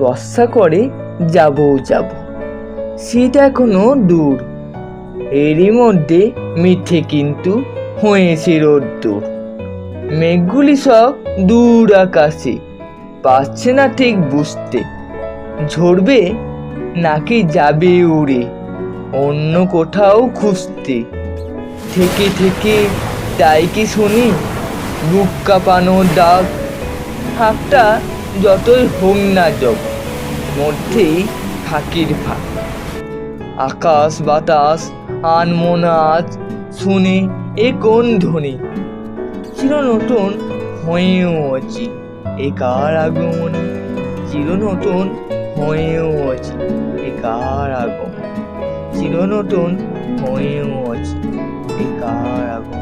বর্ষা করে যাব যাব। শীত এখনও দূর। এরই মধ্যে মিঠে কিন্তু হয়েছে রোদ্দুর। মেঘগুলি সব দূর আকাশে, পাচ্ছে না ঠিক বুঝতে। ঝরবে নাকি যাবে উড়ে, অন্য কোথাও খুঁজতে। থেকে থেকে তাই কি শুনি? বুক কাঁপানো ডাক ফাঁকটা যতই হোক না যোগ মধ্যেই ফাঁকির ফাঁক। আকাশ, বাতাস আনমনা আজ, শুনে, এ কোন ধ্বনি? চির নতুন হয়েও আছি, এ কার আগমনে? চির নতুন হয়েও আছি, এ কার আগমন? চির নতুন হয়েও আছি, এ কার আগমন?